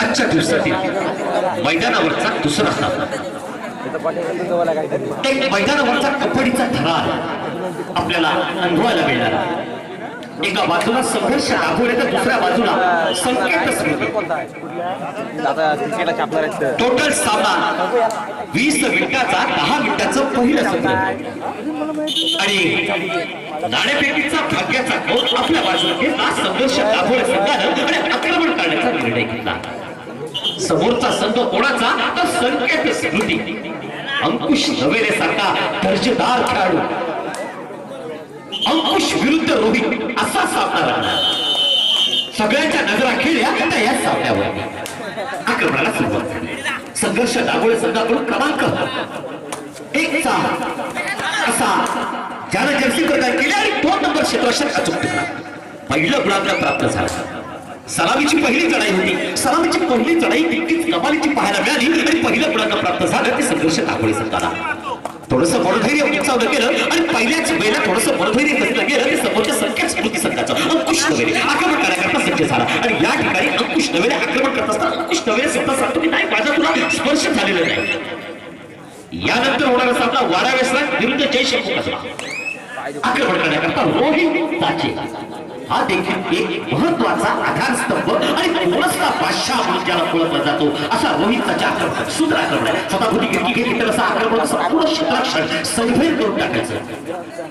आजच्या दिवसातील मैदानावरचा दुसरा सामना एक मैदानावरचा कबड्डीचा थरार आपल्याला अनुभवायला मिळणार एका बाजूला संघर्ष राबवले तर दुसऱ्या बाजूला संकेत टोटल सामना वीस मिनिटाचा दहा मिनिटाचं पहिलं सत्र. आणि नाणेफेकीचा भाग्याचा कौल आपल्या बाजूला घेतला संघर्ष दाखवले संघानं आणि आक्रमण करण्याचा निर्णय घेतला. समोरचा संघ कोणाचा? तर संकेत स्मृती. अंकुश नवेरे सारखा दर्जेदार खेळाडू. अंकुश विरुद्ध रोहित असा सामना लागला सगळ्यांच्या नजरा खेळल्या त्या या सामन्यावर. आक्रमणाला सुरुवात झाली. संघर्ष दाभोळे संघाकडून क्रमांक एकचा असा. ज्यानं जर्सी प्रदान केली आणि दोन नंबर क्षेत्ररक्षक अचूक पहिलं गुलाबला प्राप्त झालं. सलामीची पहिली चढाई होती. सलामीची पहिली चढाई तितकीच कमालीची पाहायला मिळाली आणि पहिलं गुलाब प्राप्त झालं ते संघर्ष दाखवले संघाला थोडस मनोधैर्य उंचावलं गेलं आणि पहिल्याच वेळेला थोडस मनोधैर्य कसलं गेलं ते समोरच्या संख्या स्मृती संघाचं अंकुश नवेरे आक्रमण करायकरता सज्ज झाला आणि या ठिकाणी अंकुश नवेरे आक्रमण करत असताना अंकुश नवेरे स्वतः सांगतो की नाही माझा तुला स्पर्श झालेला नाही. यानंतर होणारा सामना वाडा वेसला विरुद्ध जयशंकर कसला आक्रमण करण्याकरता रोहित ताचे हा देखील एक महत्त्वाचा आधारस्तंभ आणि कोणसला बादशाह म्हणून ज्याला ओळखला जातो. असा रोहितचा आक्रमण सुद्रा आक्रमण आहे स्वतःभूती गिरकी घेतली तर असा आक्रमण संपूर्ण क्षेत्ररक्षण सैभैर करून टाकायचं.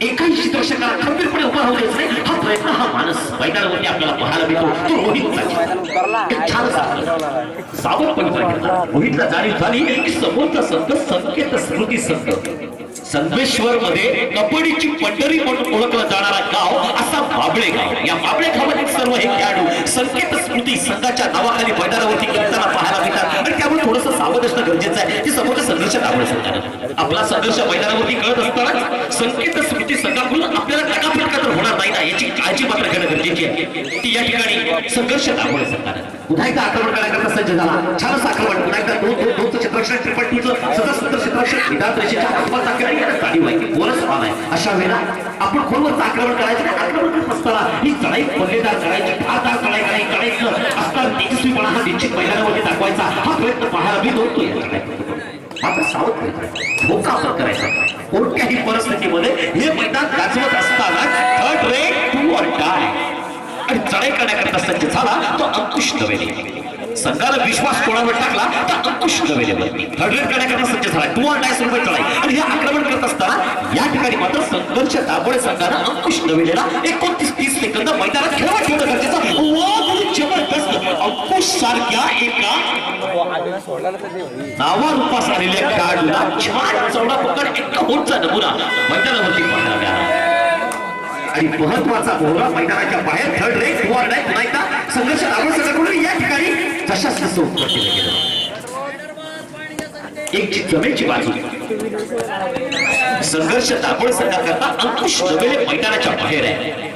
एकाही क्षेत्ररक्षकाला खंबीरपणे उभा राहू द्यायचं नाही. हा प्रयत्न हा माणस मैदानावरती आपल्याला पाहायला मिळतो. तो रोहितचा एक छान सामना सावधपणे रोहितला जाणीव झाली. की समोरचा संत संकेत स्मृती संत. संदेश्वर मध्ये कबड्डीची पंढरी म्हणून ओळखलं जाणारा गाव असा बाबळे गाव. या बाबळे गावातील सर्व हे खेळाडू संकेत स्मृती संघाच्या नावाखाली मैदानावरती खेळताना पाहायला मिळतात. आणि त्यामुळे थोडस सावध असणं गरजेचं आहे. की समोरच्या संघर्ष दाबळे संघानं आपला संघर्ष मैदानावरती कळत असताना संकेत स्मृती संघाकडून आपल्याला टकाफटका तर होणार नाही ना याची काळजी मात्र घेणं गरजेची आहे. की या ठिकाणी संघर्ष दाबळे संघानं पुन्हा एकदा आक्रमण करण्याकरता सज्ज झाला. छानच आक्रमण. पुन्हा एकदा दोन दोन दोनचं क्षेत्ररक्षण. त्रिपट टूचं सतत सत्तर क्षेत्ररक्षण. विधान रेषेच्या आसपास आकडे चाली व्हायची बोनस पान आहे. अशा वेळेला आपण खोलवरचं आक्रमण करायचं आणि आक्रमण करत असताना ही चढाई पल्लेदार चढायची धारदार चढाई करायची चढायचं असताना तेजस्वीपणा हा निश्चित मैदानामध्ये दाखवायचा. हा प्रयत्न पाहायला मी होतो या चढाईमध्ये. मात्र सावध पाहिजे धोका आपण करायचा. कोणत्याही परिस्थितीमध्ये हे मैदान गाजवत असताना third raid do or die आणि चढाई करण्याकरता सज्ज झाला तो अंकुश नव्हे. संघाला विश्वास कोणावर टाकला? तर अंकुश नवेलेवरती हंड्रेड करण्याकरता सज्ज झाला टू ऑर डाय रुपये चढाई आणि हे आक्रमण करत असताना या ठिकाणी मात्र संघर्ष दाबोळे संघानं अंकुश नवेलेला एकोणतीस तीस सेकंद मैदानात खेळवा ठेवणं गरजेचं वा, जबरदस्त अंकुश सारख्या एका नावारूपास आलेल्या खेळाडूला छान चौडा पकड. एक होतचा नमुना. मैदानावरती पाहायला मिळाला आणि महत्त्वाचा बोहरा मैदानाच्या बाहेर थर्ड रेक किंवा नाही पुन्हा एकदा संघर्ष लागू सगळ्याकडून या ठिकाणी तशाच तसं उत्तर केलं गेलं एक जमेची बाजू. संघर्ष दाबळ संघाकरता अंकुश नवेले मैदानाच्या बाहेर आहे.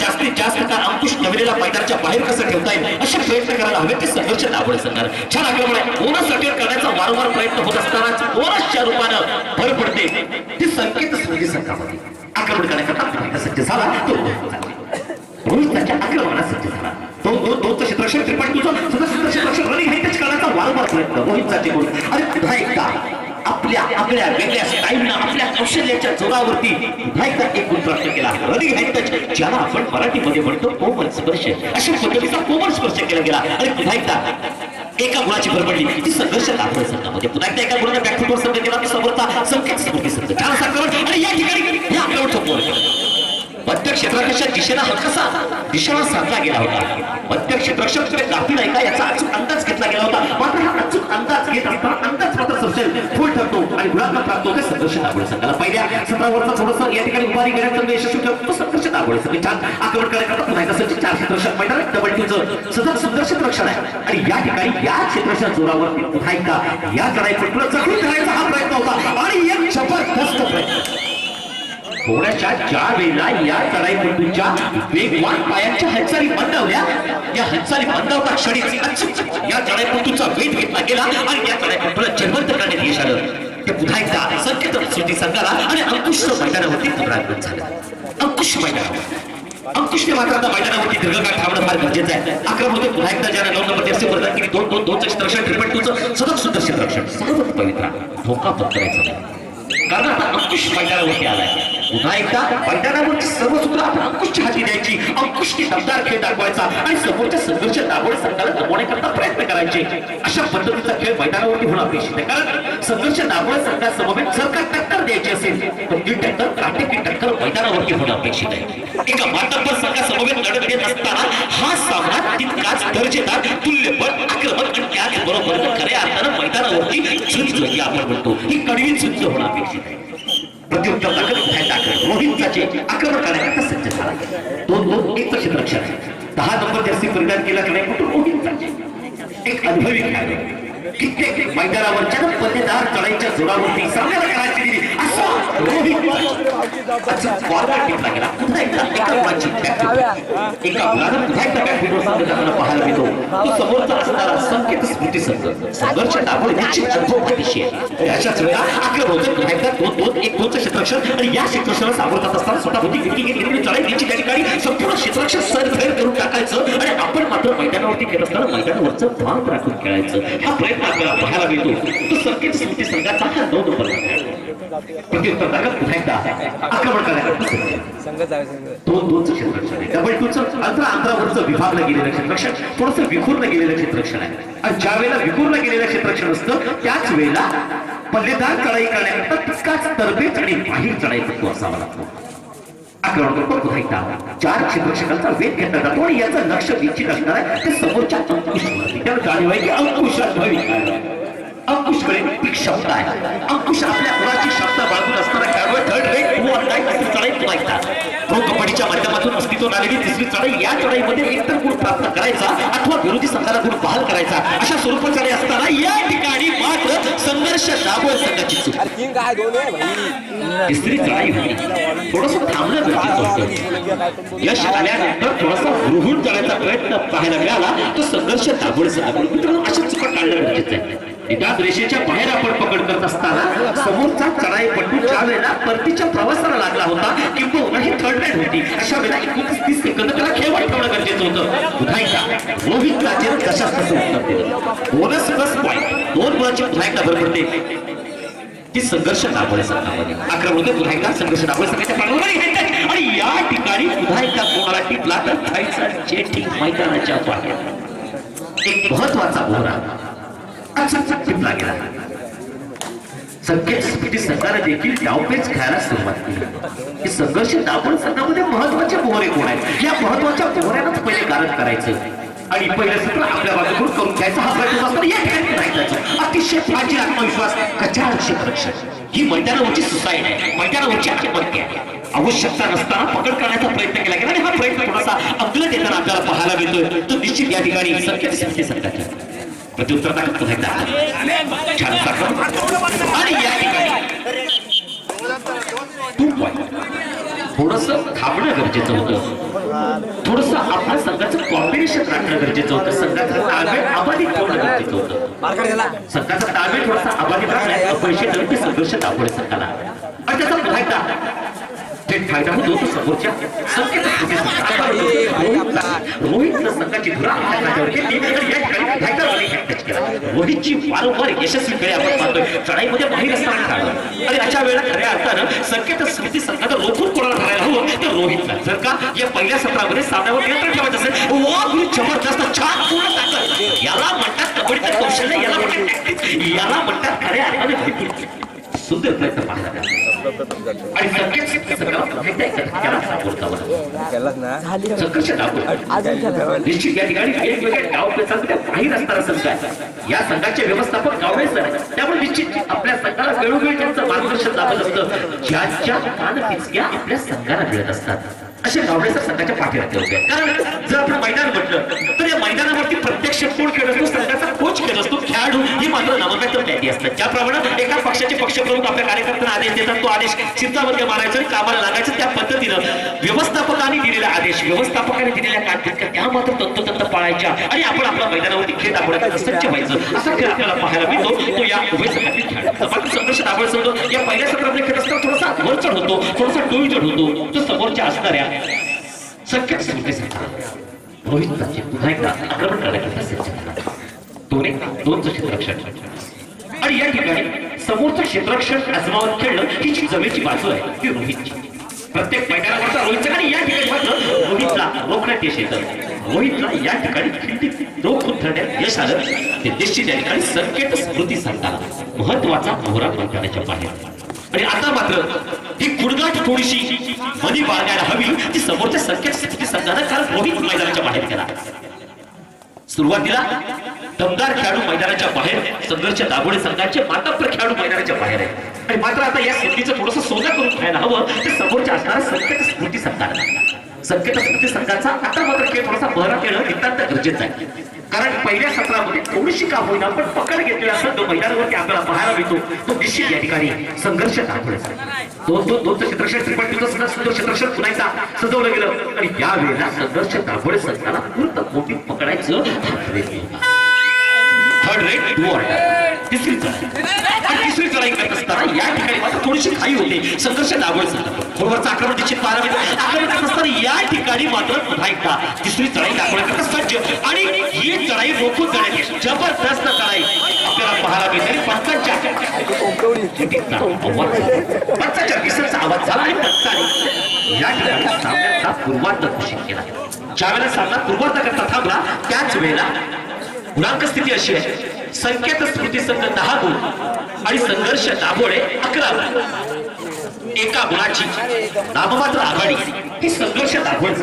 जास्तीत जास्त काळ अंकुश नवेलेला मैदानाच्या बाहेर कसं ठेवता येईल? असे प्रयत्न करायला हवे ते संघर्ष दाबळ संघाला छान आक्रमण आहे. बोनस अटेर करण्याचा वारंवार प्रयत्न होत असतानाच बोनसच्या रूपानं भर पडते. ती संकेत स्मृती संघामध्ये. आक्रमण करण्याकरता सज्ज झाला. तो रोहित त्याच्या आक्रमणात सज्ज झाला. दोन दोन दोनचं क्षेत्ररक्षण त्रिपाठी तुझं सदस्य क्षेत्ररक्षण रनिंग हे त्याच करण्याचा वारंवार प्रयत्न. रोहितचा टिकून आणि पुन्हा एकदा. आपल्या आपल्या वेगळ्या स्टाईलनं आपल्या कौशल्याच्या जोरावरती पुन्हा एकदा एक गुण प्राप्त केला रनिंग हॅन्ड ज्याला आपण मराठीमध्ये म्हणतो कोमल स्पर्श. अशा पद्धतीचा कोमल स्पर्श केला गेला. आणि पुन्हा एकदा एका गुणाची भरपडली ती संघर्ष दाखवत संघामध्ये पुन्हा एकदा एका गुणाचा बॅकफुटवर संघ केला. की समोरचा संकेत स्फूर्ती संघ छान असा आक्रमण आणि या ठिकाणी हे आक्रमण सोपवलं गेलं मध्य क्षेत्ररक्षक दिशेला हा कसा दिशेला साधला गेला होता. मध्य क्षेत्ररक्षक गाफी नाही का याचा अचूक अंदाज घेतला गेला होता. मात्र हा अचूक अंदाज घेत असताना अंदाज मात्र संशय फुल ठरतो आणि गुणात्मक प्राप्त होते संघर्ष दाखवले संघाला पहिल्या. सत्रावरचा थोडस या ठिकाणी उभारी घेण्यात यशस्वी ठरतो तो संघर्ष दाखवले संघ. छान आक्रमण करण्याकरता पुन्हा एकदा संघ. चार क्षेत्ररक्षक मैदान डबल टीचं सतत सुंदर रक्षण आहे. आणि या ठिकाणी या क्षेत्राच्या जोरावर पुन्हा एकदा या चढाईपट्टीला जखमी करायचा हा प्रयत्न होता. आणि एक जबरदस्त प्रयत्न थोड्याशा ज्या वेळेला या चढाईपट्टूच्या वेगवान पायांच्या हालचाली बंदवल्या. या हालचाली बंदवता क्षणी अचूक या चढाईपट्टूचा वेध घेतला गेला आणि या चढाईपट्टूला जन्मंत करण्यात यश आलं. ते पुन्हा एकदा संकेत स्मृती संघाला आणि अंकुश मैदानावरती पुनरागमन झालं. अंकुश मैदानावर. अंकुशने मात्र आता मैदानावरती दीर्घकाळ थांबणं फार गरजेचं आहे. अकरा मध्ये पुन्हा एकदा ज्याने नऊ नंबर जास्त वर्धा केली दोन दोन दोनचं क्षेत्ररक्षण ट्रिपल टूचं सतत सुद्धा क्षेत्ररक्षण सर्वच पवित्रा. धोका पत्करायचा कारण आता अंकुश मैदानावरती आलाय. पुन्हा एकदा मैदानावरची सर्व सूत्र आपण अंकुशच्या हाती द्यायची. अंकुशने दमदार खेळ दाखवायचा आणि समोरच्या संघर्ष दाबोडे संघाला दमवण्याकरता प्रयत्न करायचे. अशा पद्धतीचा खेळ मैदानावरती होणं अपेक्षित आहे. कारण संघर्ष दाबोडे संघासमवेत जर का टक्कर द्यायची असेल तर ती टक्कर काटेकी टक्कर मैदानावरती होणं अपेक्षित आहे. एका मातब्बर संघासमवेत लढत देत असताना हा सामना तितकाच दर्जेदार तुल्यबळ आक्रमक आणि त्याचबरोबर खऱ्या अर्थानं मैदानावरती झुंज ही आपण म्हणतो. ही कडवी झुंज होणं अपेक्षित आहे. प्रत्युत्तर दाखल उठाय दाखल रोहितचे आक्रमण करण्याकरता सज्ज झाला दोन दोन एक क्षेत्ररक्षण दहा नंबर जर्सी परिणाम केला की नाही कुठून रोहितचा एक अनुभवी खेळाडू. कित्येक मैदानावरच्या पल्लेदार चढाईच्या जोरावरती सामन्याला करायची दिली पाहायला मिळतो तो समोरचा असणारा संकेत स्मृती संघ संघर्ष दाखवून निश्चित अनुभव पाठीशी आहे अशाच वेळा दोन दोन एक दोनचं आणि या क्षेत्ररक्षणाला सामोरं असताना स्वतःभोवती विकी चढाई घ्यायची त्या ठिकाणी संपूर्ण क्षेत्ररक्षण सरफेर करून टाकायचं आणि आपण मात्र मैदानावरती खेळत असताना मैदानावरचं भान राखून खेळायचं हा प्रयत्न आपल्याला पाहायला मिळतो. तो संकेत स्मृती संघाचा हा नऊ नंबर प्रत्युत्तर दाखल पुन्हा आक्रमण करण्याकरता दोन दोनचं क्षेत्ररक्षण आहे अंतरावरचं विभागलं गेलेलं क्षेत्ररक्षण थोडंसं विखुरलं गेलेलं क्षेत्ररक्षण आहे आणि ज्या वेळेला विखुरलं गेलेलं क्षेत्ररक्षण असतं त्याच वेळेला पल्लेदार चढाई करण्याकरता तितकाच तरबेज आणि बाहेर चढाई करतो असावा लागतो आक्रमण करतो चार क्षेत्ररक्षकांचा वेग घेतला जातो आणि याचं लक्ष निश्चित असणार आहे ते समोरच्या अंकुश त्याला जाणीव आहे की अंकुशात अनुभवी खेळाडू आहे. अंकुशकडे शब्द आहे. अंकुश आपल्या मुलाची शब्द बाजून असताना खेळाडू third raid do on time तिसरी चढाई पुन्हा एकदा प्रो कबड्डीच्या माध्यमातून अस्तित्व आलेली तिसरी चढाई या चढाईमध्ये एकतर गुण प्राप्त करायचा अथवा विरोधी संघाला गुण बहाल करायचा. अशा स्वरूपात असताना या ठिकाणी मात्र संघर्ष दाबोळ संघाची चूक. तिसरी चढाई होती. थोडस थांबलं गरजेचं यश आल्यानंतर थोडासा गृहून करायचा प्रयत्न पाहायला मिळाला. तो संघर्ष दाबोळ संघाकडून मित्रांनो अशा चुका टाळणं गरजेचं आहे. एकाच रेषेच्या बाहेर आपण पकड करत असताना समोरचा चढाई पट्टू ज्या वेळेला परतीच्या प्रवासाला लागला होता किंवा ही थर्ड राईड होती. अशा वेळेला एकोणतीस तीस सेकंद त्याला खेळ ठेवणं गरजेचं होतं. पुन्हा रोहित राजे कशाच तसं उत्तर दिलं बोनस प्लस पॉईंट दोन गुणाची पुन्हा एकदा भर पडते. की संघर्ष दाबोळे संघामध्ये आक्रमण होते पुन्हा एकदा संघर्ष दाबोळे संघाच्या पाठोपाठ आणि या ठिकाणी पुन्हा एकदा कोणाला टिपला तर खायचा जेठी मैदानाच्या बाहेर एक महत्त्वाचा बोरा. अच्छा टिपला गेला संकेत स्थिती संघाने देखील डावपेच खायला सुरुवात केली. हे संघर्ष दाबोळ संघामध्ये महत्त्वाचे मोहरे कोण आहेत? या महत्त्वाच्या मोहऱ्यानंच पहिले कारण करायचं. आणि पहिलं सत्र आपल्या बाजूकडून करून घ्यायचा. हा प्रयत्न असताना या ठिकाणी नाही अतिशय प्राचीन आत्मविश्वास कचार क्षेत्ररक्षण ही मैदानावरची सुसाईड आहे. मैदानावरची आत्महत्या आहे. आवश्यकता नसताना पकड करण्याचा प्रयत्न केला गेला. आणि हा प्रयत्न थोडासा अंगलट देताना आपल्याला पाहायला मिळतोय. तो निश्चित या ठिकाणी संकेत स्थिती संघाच्या प्रत्युत्तर दाखल पुन्हा आणि या ठिकाणी two थांबणं गरजेचं होतं. थोडस आपल्या संघाचं कॉम्बिनेशन राखणं गरजेचं होतं. संघाचा ताळमेळ अबाधित ठेवणं गरजेचं होतं. संघाचा ताळमेळ थोडासा अबाधित राखण्यात पैसे ठरले संघर्ष दाखवले संघाला आणि त्याचा फायदा थेट फायदा होतो समोरच्या रोहितनं संघाची धुरा रोहितची वारंवार यशस्वी खेळी आपण पाहतोय चढाईमध्ये बाहेर असताना खेळाडू आणि अशा वेळेला खऱ्या अर्थानं संकेत स्मृती संघात रोखून कोणाला धरायला हवं तर रोहितला जर का या पहिल्या सत्रामध्ये सामन्यावर नियंत्रण ठेवायचं असेल वा जबरदस्त छान पूर्ण ताकद याला म्हणतात कबड्डीचं कौशल्य याला म्हणतात याला म्हणतात खऱ्या अर्थाने भरपूर सुंदर प्रयत्न पाहिला त्याला. आणि निश्चित या ठिकाणी वेगवेगळ्या गाव संघ या संघाचे व्यवस्थापक गावडे सर आहेत. त्यामुळे निश्चित आपल्या संघाला वेळोवेळी त्यांचं मार्गदर्शन लाभत असतं. ज्यांच्या कानपिचक्या आपल्या संघाला मिळत असतात. असे गावडे सर संघाच्या पाठीराखे होते कारण जर आपण मैदान म्हटलं तर या मैदानावरती प्रत्यक्ष कोण खेळ असतो संघाचा कोच खेळ असतो खेळाडू ही मात्र नामांतर त्याती असतात ज्याप्रमाणे एका पक्षाचे पक्षप्रमुख आपल्या कार्यकर्त्यांना आदेश देतात तो आदेश चिंतामध्ये मारायचा आणि कामाला लागायचं त्या पद्धतीनं. व्यवस्थापकाने दिलेला आदेश व्यवस्थापकाने दिलेल्या कागदीत त्या मात्र तंतोतंत पाळायच्या आणि आपण आपल्या मैदानावरती खेळ दाखवण्याचा सज्ज व्हायचं. असा खेळ आपल्याला पाहायला मिळतो तो या उभय संघातील खेळ बाकी संघर्ष दाबळ संघ या पहिल्या सत्रातले खेळ असताना थोडासा वरचढ होतो थोडासा टोळचढ होतो. तो असणाऱ्या सख्या स्मृतीसाठी रोहितचे पुन्हा एकदा आक्रमण करण्याकरता सज्ज दोन एक दोनचं क्षेत्ररक्षण आणि या ठिकाणी समोरचं क्षेत्रक्षण आजमावत खेळणं ही जी जमेची बाजू आहे ती रोहितची प्रत्येक मैदानावरचा रोहितचा आणि या ठिकाणी मात्र रोहितला रोखण्यात यश येतं रोहितला या ठिकाणी खिंडीत रोखून धरण्यात यश आलं. ते निश्चित या ठिकाणी संकेत स्मृती सांगतात. महत्त्वाचा मोहरा मैदानाच्या बाहेर. आणि आता मात्र ही कुडगाठ थोडीशी मनी बाळगायला हवी ती समोरच्या संकेत स्थिती संघानं काल रोहित मैदानाच्या बाहेर केला. सुरुवातीला दमदार खेळाडू मैदानाच्या बाहेर संघर्ष दाभोळे संघाचे मातब्बर खेळाडू मैदानाच्या बाहेर आहे. आणि मात्र आता या स्थितीचं थोडस सोनं करून खायला हवं ते समोरच्या असणारा संकेत स्मृती संघाला. संकेत स्मृती संघाचा आता मात्र खेळ थोडासा बहरा केलं नितांत गरजेचं आहे. कारण पहिल्या सत्रामध्ये थोडीशी का होईना पण पकड घेतली असं संघ मैदानावरती आपल्याला पाहायला मिळतो. तो निश्चित या ठिकाणी संघर्ष दाखवण्याचा दोन दोन दोनचं क्षेत्रक्षण त्रिपट सुद्धा सुंदर क्षेत्रक्षण पुन्हा सजवलं गेलं. आणि या वेळेला संघर्ष दाखवणे संघाला पूर्ण मोठी पकडायचं थर्ड रेट टू ऑर्डर तिसरी चढाई करत असताना या ठिकाणी मात्र थोडीशी घाई होते. संघर्ष लागवड झाला बरोबरचा आक्रमण निश्चित पाहायला म्हणजे आक्रमण करत असताना या ठिकाणी मात्र पुन्हा एकदा तिसरी चढाई दाखवण्याकरता सज्ज आणि ही चढाई रोखून जाण्याची जबरदस्त चढाई आपल्याला पाहायला मिळते. पंचांच्या पंचाच्या आवाज झाला आणि पंचाने या ठिकाणी सामन्याचा पूर्वार्ध घोषित केला. सामना पूर्वार्ध करता थांबला त्याच वेळेला गुणांक स्थिती अशी आहे. संकेत स्मृती संघ दहा गुण आणि संघर्ष दाभोळे अकरा गुण. एका गुणाची नाममात्र आघाडी ही संघर्ष दाभोळे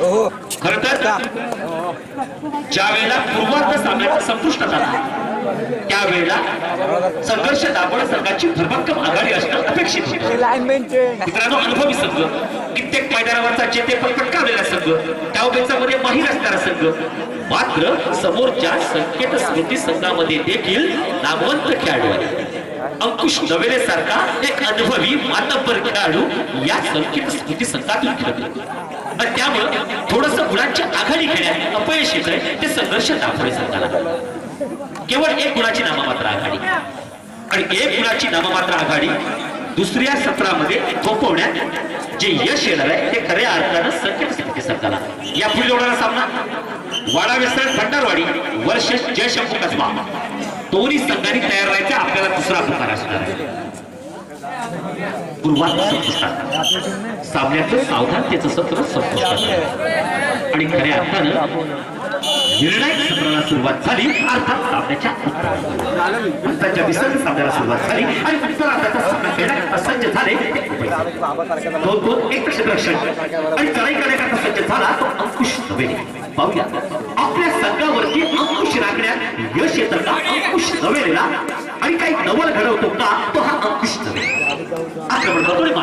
ओहो. खर तर ज्या वेळेला पूर्वार्ध सामन्याचा संपुष्ट झाला त्यावेळेला संघर्ष दाभोळे सरकारची भरभक्कम आघाडी असणं अपेक्षित मित्रांनो अनुभवी संघ कित्येक मैदानावरचा जेते पण पटकावलेला संघ त्यामध्ये माहीर असणारा संघ. मात्र समोरच्या संकेत स्मृती संघामध्ये देखील नामवंत खेळाडू आहे अंकुश नवेले सारखा एक अनुभवी मातब्बर खेळाडू या संकेत स्मृती संघातून खेळतो. त्यामुळं थोडस गुणांची आघाडी घेण्यात अपयश येत आहे ते संघर्ष दाखवले संघाला केवळ एक गुणाची नाममात्र आघाडी. आणि एक गुणाची नाममात्र आघाडी दुसऱ्या सत्रामध्ये थोपवण्यात जे यश येणार आहे ते खऱ्या अर्थानं संकेत स्थिती सरकारला. या पुढे होणारा सामना वाडा विसर भंडारवाडी वर्ष जयशंभू कसबा. दोन्ही संघांनी तयार राहायचा आपल्याला दुसरा प्रकार असणार आहे. गुरुवार संपुष्टात सामन्याचं सावधानतेचं सत्र संपुष्टात आणि खऱ्या अर्थानं निर्णायक सत्राला सुरुवात झाली अर्थात सामन्याच्या उत्तराच्या विसर्ग सामन्याला सुरुवात झाली आणि उत्तरार्धाचा सामना करण्याकरता सज्ज झाले. दोन दोन एक क्षेत्ररक्षण आणि चढाई करण्याकरता सज्ज झाला तो अंकुश नवेले पाहूया. आपल्या संघावरती अंकुश राखण्यात यश येतं का? अंकुश नवेलेला आणि काही नवल घडवतो का? तो हा अंकुश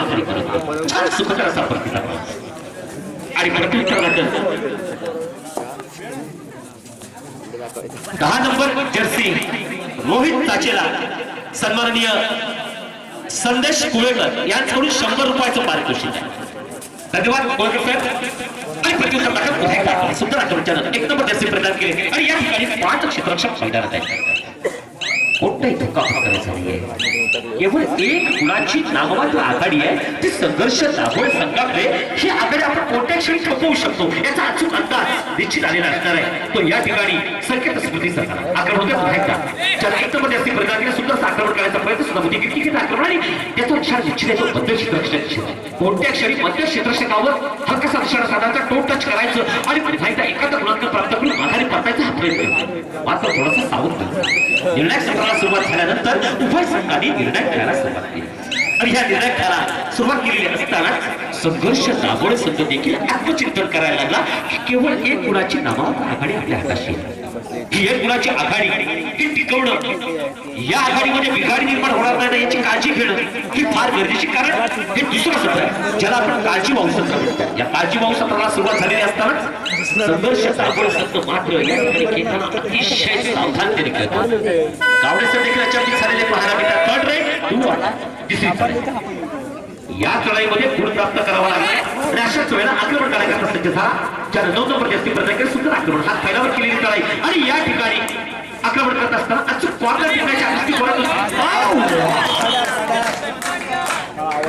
आक्रमण करत आहोत माघारी करतो छान सुखकर असा प्रतिकार आणि प्रत्युत्तराला दहा नंबर जर्सी रोहित ताचेला सन्माननीय संदेश कुळेकर यांच्याकडून शंभर रुपयाचं पारितोषिक. धन्यवाद कुळेकर साहेब आणि प्रत्युत्तर दाखल सुंदर आक्रमणानं एक नंबर जर्सी प्रदान केले. आणि या ठिकाणी पाच क्षेत्ररक्षक मैदानात आहे कोणताही धोका पत्करायचा नाहीये केवळ एक गुणाची नाममात्र आघाडी आहे ती संघर्ष दाभोळ संघाकडे ही आघाडी आपण कोणत्या क्षणी थोपवू शकतो याचा अचूक अंदाज निश्चित आलेला असणार आहे. तो या ठिकाणी संकेत स्मृती सरकार आक्रमण होते पुन्हा का ज्याला एक नंबर जास्ती सुद्धा आक्रमण करायचा प्रयत्न सुद्धा होती किती किती आक्रमण आणि त्याचा क्षण निश्चित आहे तो मध्य क्षेत्ररक्षक कोणत्या क्षणी मध्य क्षेत्ररक्षकावर हक्क संरक्षण निशाणा साधायचा टोट टच करायचं आणि माहिती एखादा गुणांक प्राप्त करून माघारी परतायचा हा प्रयत्न मात्र थोडासा सावध राहा. सत्राला सुरुवात झाल्यानंतर उभय संघांनी निर्णय घ्यायला सुरुवात केली. आणि ह्या निर्णय घ्यायला सुरुवात केलेली असताना संघर्ष दाभोळे संघ देखील आत्मचिंतन करायला लागला. की केवळ एक गुणाची नामावर आघाडी आपल्या हाताशी ही एक गुणाची आघाडी? ही टिकवणं. या आघाडीमध्ये बिघाडी निर्माण होणार नाही ना याची काळजी घेणं ही फार गरजेची कारण हे दुसरं सत्र आहे ज्याला आपण काळजी वाहू सत्र या काळजी वाहू सत्राला सुरुवात झालेली असताना संघर्ष दाभोळे सत्र मात्र या ठिकाणी खेळताना अतिशय सावधानतेने खेळतो गावडे सर देखील अचानक झालेले पाहायला मिळतात थर्ड रेट टू वाटा तिसरी या चढाईमध्ये गुण प्राप्त करावा लागला. आणि अशाच वेळेला आक्रमण करायचा सज्ज झाला. ज्यानं नऊ नंबर जास्ती प्रदान केले सुंदर आक्रमण. हा फैलावर केलेली चढाई. आणि या ठिकाणी आक्रमण करत असताना अचूक कॉर्नर टिकण्याच्या दृष्टिकोनातून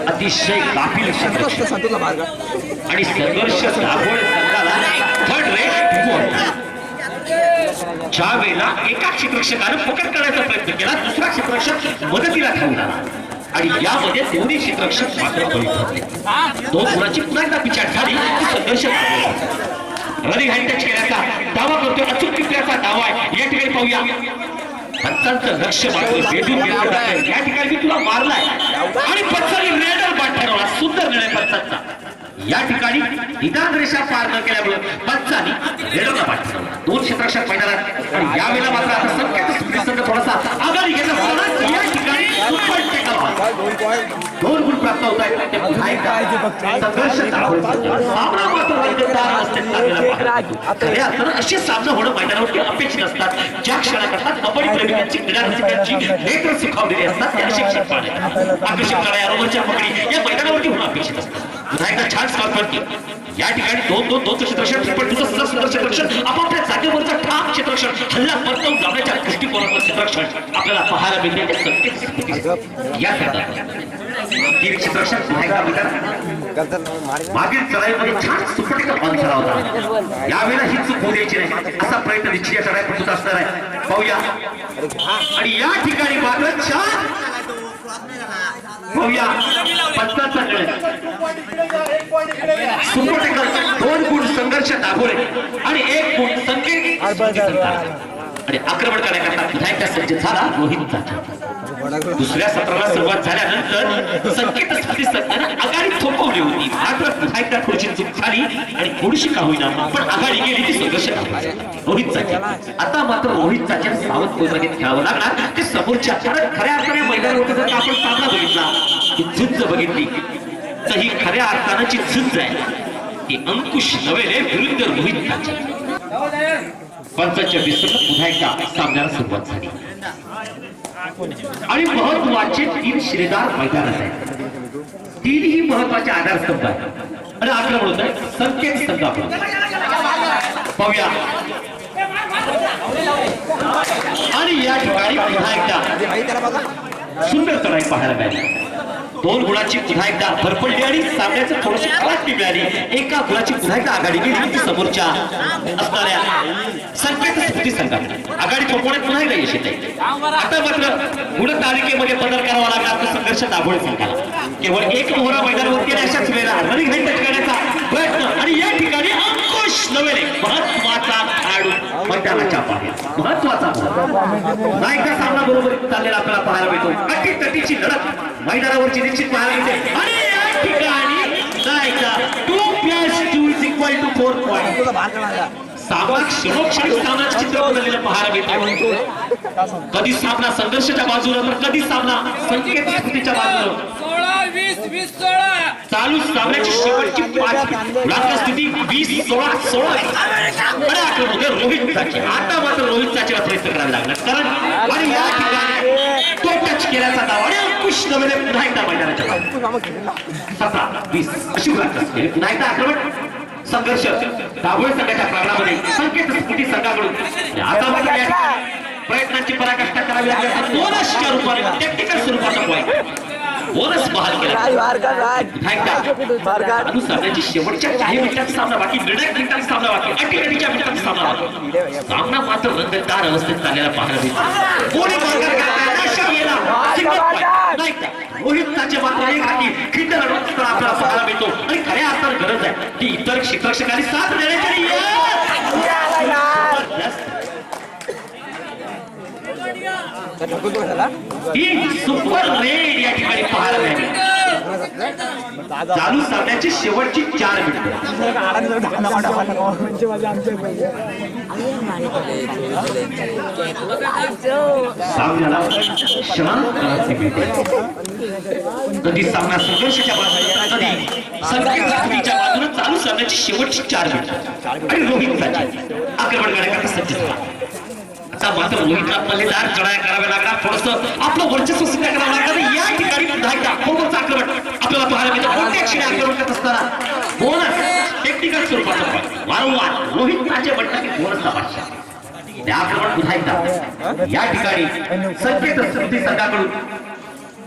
अतिशय गाफील क्षेत्ररक्षक आणि संघर्ष दाभोळे थर्ड रेट ज्या वेळेला एका क्षेत्रक्षकानं पकड करण्याचा प्रयत्न केला दुसरा क्षेत्रक्षक मदतीला धावून आला. आणि यामध्ये दोन्ही क्षेत्ररक्षक मात्र बळी दोन गुणाची पुन्हा एकदा पिछाड झाली की संघर्ष रनिंग हँड टच केल्याचा दावा करतोय अचूक टिपण्याचा दावा आहे या ठिकाणी पाहूया. पंचांचं लक्ष मात्र वेधून. या ठिकाणी मी तुला मारलाय. आणि पंचांनी रेडर बाद ठरवला सुंदर निर्णय पंचांचा या ठिकाणी निदान रेषा पार न केल्यामुळे पंचांनी रेडरला बाद ठरवला. दोन क्षेत्ररक्षक मैदानात आणि यावेळेला मात्र आता संकेत थोडासा आघाडी घेत असताना या ठिकाणी सुपर टेकल व्हा. दोन गुण प्राप्त होत आहेत सामना मात्र असे सामने होणं मैदानावरती अपेक्षित असतात ज्या क्षणाकरता कबड्डी प्रेमिकांची क्रीडा रसिकांची नेत्र सुखावलेली असतात त्या शिक्षक पाहण्यात आकर्षक लढाई रोमांचक पकडी या मैदानावरती होणं अपेक्षित असतात पुन्हा छान स्कॉर करते या ठिकाणी दोन दोन दोन क्षेत्रक्षण ट्रिपल दुसरं सुद्धा सुंदर क्षेत्ररक्षण आपापल्या जागेवरचा ठाम क्षेत्रक्षण हल्ला परतवून लावण्याच्या दृष्टिकोनातलं क्षेत्रक्षण. आपल्याला पाहायला मिळते संकेत या खेळात तीन पुन्हा एकदा मैदानात मागील चढाईमध्ये छान सुपटीचा बॉल झाला होता. यावेळेला ही चूक होऊ द्यायची नाही. असा प्रयत्न निश्चित या चढाई होत असणार आहे. पाहूया. आणि या ठिकाणी मात्र छान पाहूया. पंचाचा सुपटिकल दोन गुण संघर्ष दाभोळे आणि एक गुण संकेत आणि आक्रमण करण्याकरता एकदा सज्ज झाला रोहित दुसऱ्या सत्राला सुरुवात झाल्यानंतर संकेत स्थिती संघानं आघाडी थोपवली होती. मात्र एकदा थोडीशी चूक झाली आणि थोडीशी का होईना पण आघाडी गेली ती संघर्ष. रोहित चाचे आता मात्र रोहित चाचे सावध कोणमध्ये खेळावं लागणार. की समोरच्या खरं खऱ्या अर्थाने मैदानावरती जर आपण सामना बघितला. की झुंज बघितली. तर ही खऱ्या अर्थानं जी झुंज आहे की अंकुश नवेले विरुद्ध रोहित पंचाच्या विसरून पुन्हा एकदा सामन्याला सुरुवात झाली. आणि महत्त्वाचे तीन शिरेदार मैदानात आहेत. तीनही महत्त्वाचे आधारस्तंभ आहेत आणि आक्रमण होत आहे संकेत संघापूर पाहूया. आणि या ठिकाणी पुन्हा एकदा सुंदर चढाई पाहायला मिळाली. दोन गुणाची पुन्हा एकदा भरपडली आणि सामन्याचं थोडीशी खलाटणी मिळाली. एका गुणाची पुन्हा एकदा आघाडी गेली ती समोरच्या असणाऱ्या संकेत स्थिती संघात. आघाडी चोपवण्यात पुन्हा एकदा यश येते आता मात्र गुणतालिकेमध्ये बदल करावा लागला तर संघर्ष दाभोळे संघाला. केवळ एक मोहरा मैदानावरती आणि अशाच वेळेला रनिंग हाईट करण्याचा प्रयत्न. आणि या ठिकाणी अंकुश नव्हे महत्त्वाचा खेळाडू मैदानाच्या बाहेर महत्त्वाचा नायका सामना बरोबर चाललेला आपल्याला पाहायला मिळतो. अटी तटीची लढत. मैदानावरची निश्चित पाहायला मिळते. आणि या ठिकाणी नायका two plus two is equal to four point सामना क्षणोक्षणी सामन्याचं चित्र बदललेलं पाहायला मिळतं. कधी सामना संघर्षाच्या बाजूला तर कधी सामना संकेत बाजूला. चालू सामन्याची शेवटची पाच स्थिती वीस सोळा सोळा. अरे आठवण रोहित चाचे आता मात्र रोहित चाचेला प्रयत्न करायला लागला. कारण आणि या ठिकाणी तो टच केल्याचा दावा. आणि अंकुश नवेले पुन्हा एकदा मैदानाच्या सतरा वीस. अशी गुणांक असते. पुन्हा एकदा आक्रमण संघर्ष दाभोळ संघाच्या प्रांगणामध्ये संकेत स्फुटी संघाकडून. आता मात्र या प्रयत्नांची पराकाष्ठा करावी लागल्याचा असता रूपाने टेक्निकल स्वरूपाचा पॉईंट बोनस बहाल केला सामन्याची शेवटच्या काही मिनिटांचा सामना बाकी निर्णायक मिनिटांचा सामना बाकी अटीतटीच्या मिनिटांचा सामना बाकी. सामना मात्र रंगतदार अवस्थेत चाललेला पाहायला मिळतो. ताचे मात्र एक हाती खिंड लढवत आपल्याला पाहायला मिळतो. आणि खऱ्या अर्थानं गरज आहे की इतर क्षेत्ररक्षकांनी साथ देण्याची आणि जबरदस्त. ढकलतो कशाला ही सुपर रेड या ठिकाणी पाहायला मिळते चालू सामन्याची शेवटची चार मिनिटं. सामन्याला शांत मिळते कधी सामना संघर्षाच्या बाजूला कधी संकेत बाजूला चालू सामन्याची शेवटची चार मिनिटं. आणि रोहित साची आक्रमण करण्याकरता सज्ज झाला आता मात्र रोहितला पल्लेदार चढाया कराव्या लागला थोडस आपलं वर्चस्व सिद्ध करावं लागलं या ठिकाणी पुन्हा एकदा फोटोचं आक्रमण आपल्याला पाहायला मिळतं. कोणत्या क्षणी आक्रमण करत असताना? बोनस. टेक्निकल स्वरूपाचा वारंवार रोहित राजे म्हणतात की बोनसचा भाषा त्या आक्रमण पुन्हा एकदा. या ठिकाणी संकेत स्मृती संघाकडून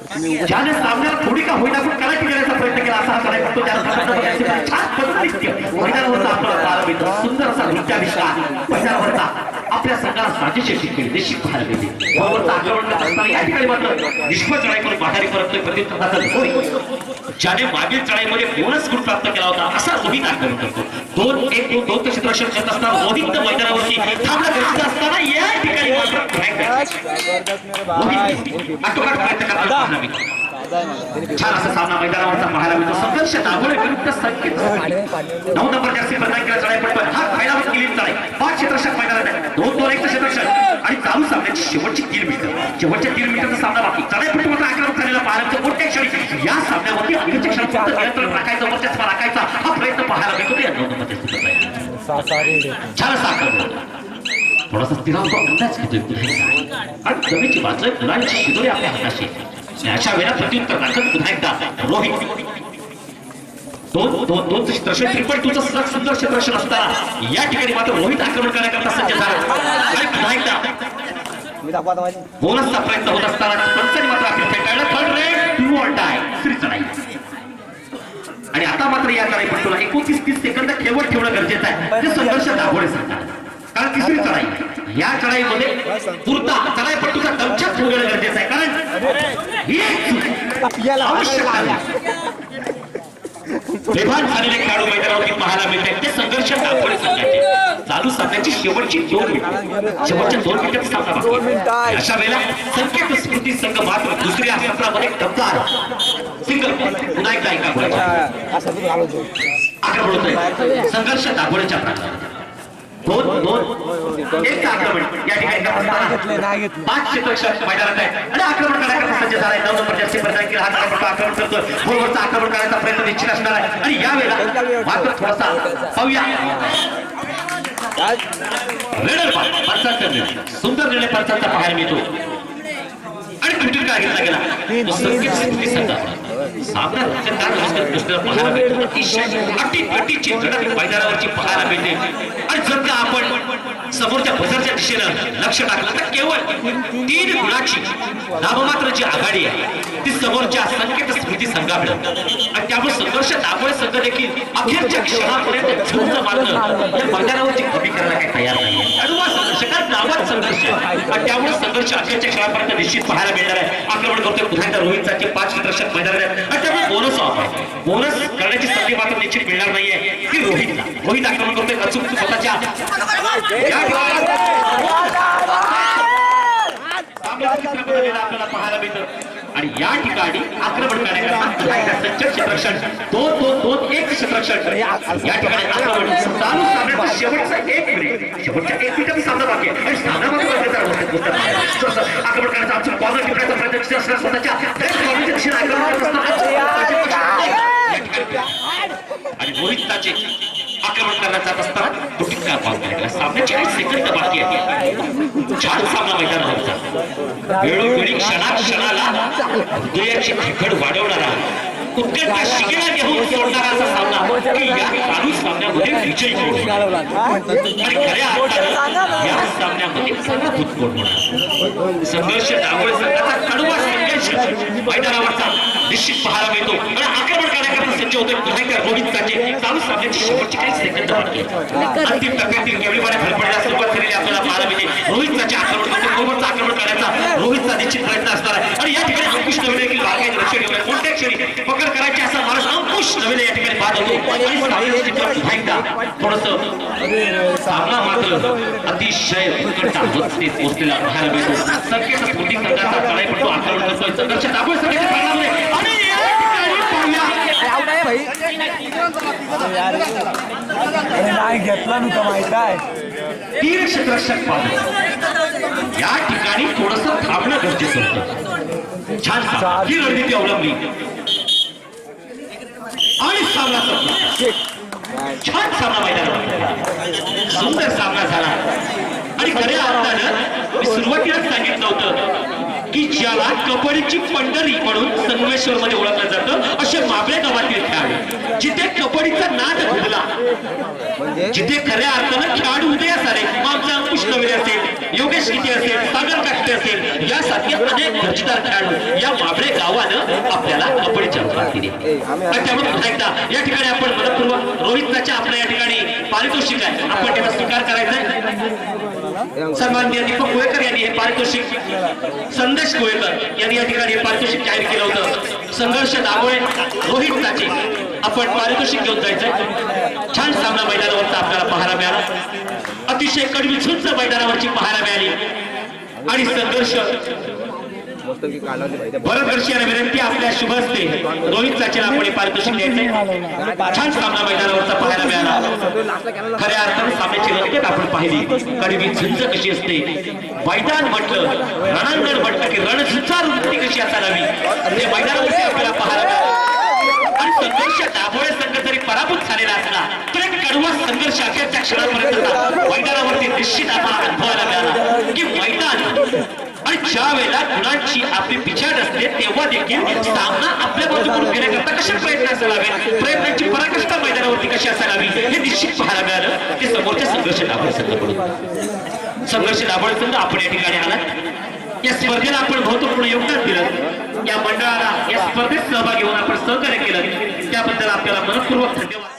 ज्याने सामन्याला थोडी का होईना पण करायची करण्याचा प्रयत्न केला असा हा कार्यक्रम तो त्याला प्रचंड छान पद्धतीने मैदानावरचा आपला. बालमित्र सुंदर असा नृत्याविष्कार मैदानावरचा आपल्या संघाला साजेशी शिकवेल देशी पाहायला मिळते बरोबरचा आक्रमण असताना या ठिकाणी मात्र निष्फळ चढाई करून माघारी परततोय प्रत्युत्तराचा धोरण ज्याने मागील चढाईमध्ये बोनस गुण प्राप्त केला होता असा रोहित आक्रमण करतो. दोन एक दोन दोन क्षेत्ररक्षण करत असताना रोहित मैदानावरती थांबला गरजेचं असताना या ठिकाणी मात्र रोहित आटोकाट प्रयत्न करताना पाहायला मिळतो. छान असा सामना मैदानावरचा पाहायला मिळतो संघर्ष दाभोळे विरुद्ध संकेत नऊ नंबर जास्ती प्रदान केला चढाई पण हा फायदा केली चढाई पाच मैदानात आहे. दोन दोन एक आणि चालू सामन्याची शेवटची तीन मीटर शेवटच्या तीन मीटरचा सामना बाकी. चढाई मात्र आक्रमक झालेला पाहायला मिळतो कोणत्या क्षणी? या सामन्यावरती अखेरच्या क्षणी फक्त नियंत्रण राखायचं वर्चस्व राखायचा हा प्रयत्न पाहायला मिळतो या नऊ नंबर जास्ती छान साखर थोडासा स्थिरावतो अंदाज घेतोय आणि जमिनीची बाजू मुलांची शिदोरी आपल्या हाताशी. अशा वेळा प्रत्युत्तर दाखल पुन्हा एकदा रोहित. दोन दोन दोन क्षेत्ररक्षण ट्रिपल टूचं सलग सुंदर असताना या ठिकाणी मात्र रोहित आक्रमण करण्याकरता सज्ज झाला. आणि पुन्हा एकदा बोनसचा प्रयत्न होत असताना पंचाने मात्र अखेर फेटाळलं. Third raid do on tie आणि आता मात्र या चढाई एकोणतीस तीस सेकंद ठेवत ठेवणं गरजेचं आहे. ते संघर्ष दाखवणे सांगतात. कारण तिसरी चढाई. या चढाईमध्ये पुरता चढाई पट्टूचा दमछाक ठेवणं गरजेचं आहे. कारण आवश्यक आहे बेभान झालेले खेळाडू मैदानावरती पाहायला मिळतात ते संघर्ष दाखवणे संघाचे चालू सामन्याची शेवटची दोन मिनिटं शेवटच्या दोन मिनिटात सामना. अशा वेळेला संकेत स्मृती संघ मात्र दुसऱ्या सत्रामध्ये टप्पा सिंगल. पुन्हा एकदा होतोय. संघर्ष दाखवण्याच्या प्रकारात. दोन दोन. एक आक्रमण. या ठिकाणी करत पाच मैदानात आहे. आणि आक्रमण सज्ज झालाय. नऊ हा आक्रमण बरोबरचा आक्रमण करण्याचा प्रयत्न निश्चित असणार आहे. आणि यावेळेला मात्र थोडासा पाहूया. रेडर सुंदर निर्णय पंचांचा पाहायला मिळतो. आणि कंटिन्यू काय घेतला गेला? सामना रंगतदार रंगत दुसऱ्याला पाहायला मिळतो अतिशय अटी अटीची लढत मैदानावरची पाहायला मिळते आणि जर का आपण समोरच्या बजारच्या दिशेनं लक्ष टाकलं तर केवळ तीन गुणाची नाममात्र जी आघाडी आहे ती समोरच्या संकेत स्मृती संघाकडे आणि त्यामुळे संघर्ष दाबोळे संघ देखील अखेरच्या क्षणापर्यंत झुंज मारलं या मैदानावरची कमी करायला काही तयार नाही आणि वा संघर्ष नावात संघर्ष आणि त्यामुळे संघर्ष अखेरच्या क्षणापर्यंत निश्चित पाहायला मिळणार आहे आक्रमण करतोय पुन्हा एकदा रोहित सारखे पाच दर्शक मैदानात आहेत आणि बोनस ऑफ बोनस करण्याची संधी मात्र निश्चित मिळणार नाहीये की रोहितला रोहित आक्रमण करतोय अचूक स्वतःच्या आपल्याला पाहायला मिळतं. आणि या ठिकाणी आक्रमण करण्याकरता पुन्हा एकदा दोन दोन दोन एक क्षेत्ररक्षण या ठिकाणी आक्रमण. चालू सामन्याचा शेवटचा एक मिनिट शेवटच्या एक मिनिटाचा सामना बाकी आहे. आणि सामना बाकी म्हणजे गरजेचा आक्रमण करण्याचा आमचं कॉर्नर टिपण्याचा प्रयत्न असणार स्वतःच्या थेट आक्रमण आणि रोहिताचे आक्रमण करण्याचा रस्ता तो टिपका बॉल सामन्याची काही सेकंद बाकी आहे छान सामना मैदानावरचा. वेळोवेळी क्षणाक्षणाला हृदयाची धडधड वाढवणारा घेऊन सोडणारा असा सामना. की या चालू सामन्यामध्ये विजयी आणि खऱ्या अर्थानं या सामन्यामध्ये कोण होणार. संघर्ष संघाचा कडवा संघर्ष मैदानावरचा निश्चित पाहायला मिळतो. आणि आक्रमण करण्याकरता सज्ज होते पुन्हा रोहित चालू सामन्याची शेवटची काही सेकंद बाकी अंतिम टप्प्यातील केवळीवाड्या धडपडण्यास सुरुवात झालेली आपल्याला पाहायला मिळते. रोहित काचे आक्रमण करण्याचा रोहितचा निश्चित प्रयत्न असणार आहे आणि या ठिकाणी अंकुश नवले देखील बागायत लक्ष पकड करायची असा माणूस अंकुश या ठिकाणी बाद होतो थोडस सामना मात्र अतिशय उत्कट मिळतो स्फोटी आक्रमण करतोय. संघर्ष आणि अरे नाही घेतला मी तर माहीत आहे. पाहतो. या ठिकाणी थोडस थांबणं गरजेचं होतं. छान. ही रणनीती अवलंबली. आणि सामना छान सामना मैदानावर. सुंदर सामना झाला. आणि खऱ्या अर्थानं मी सुरुवातीलाच सांगितलं होतं की ज्याला कबड्डीची पंढरी म्हणून संगमेश्वर मध्ये ओळखलं जातं असे माबळे गावातील खेळाडू जिथे कबड्डीचा नाद घडला जिथे खऱ्या अर्थानं खेळाडू उदयास आले मग आमचा अंकुश नवरे असेल योगेश किती असेल सागर काष्टे असेल यासारखे अनेक दर्जेदार खेळाडू या माबळे गावानं आपल्याला कबड्डी अंतरात दिली. त्यामुळे पुन्हा एकदा या ठिकाणी आपण मनपूर्वक रोहितच्या आपल्या या ठिकाणी पारितोषिक आहे. आपण त्याचा स्वीकार करायचा आहे सन्माननीय दीपक गोळेकर यांनी हे पारितोषिक संदेश गोयकर यांनी या ठिकाणी हे पारितोषिक जाहीर केलं होतं. संघर्ष दाबोळे रोहित नाचे आपण पारितोषिक घेऊन जायचंय. छान सामना मैदानावरचा आपल्याला पाहायला मिळाला. अतिशय कडवी झुंज मैदानावरची पाहायला मिळाली. आणि संघर्ष भरतवर्षीयांना विनंती आपल्या शुभ हस्ते रोहित सचिन आपण पारितोषिक द्यायचे छान सामना मैदानावरचा पाहायला मिळाला. खऱ्या अर्थाने सामन्याची रंगत आपण पाहिली. कडवी झुंज कशी असते? मैदान म्हटलं रणांगण म्हटलं की रणझुंजार वृत्ती कशी असावी ते मैदानावरती आपल्याला पाहायला मिळालं. आणि संघर्ष दाभोळे संघ जरी पराभूत झालेला असला तर कडवा संघर्ष अखेरच्या क्षणापर्यंत मैदानावरती निश्चित आम्हाला अनुभवायला मिळाला. की मैदान आणि ज्या वेळेला गुणांची आपली पिछाड असते तेव्हा देखील सामना आपल्या बाजूकडून घेण्याकरता कशा प्रयत्न असावे प्रयत्नांची पराकाष्ठा मैदानावरती कशी असावी हे निश्चित पाहायला मिळालं. ते समोरच्या संघर्ष दाभोळे संघाकडून संघर्ष दाभोळे संघ आपण या ठिकाणी आलात. या स्पर्धेला आपण महत्त्वपूर्ण योगदान दिलं. या मंडळाला या स्पर्धेत सहभागी होऊन आपण सहकार्य केलं. त्याबद्दल आपल्याला मनपूर्वक धन्यवाद.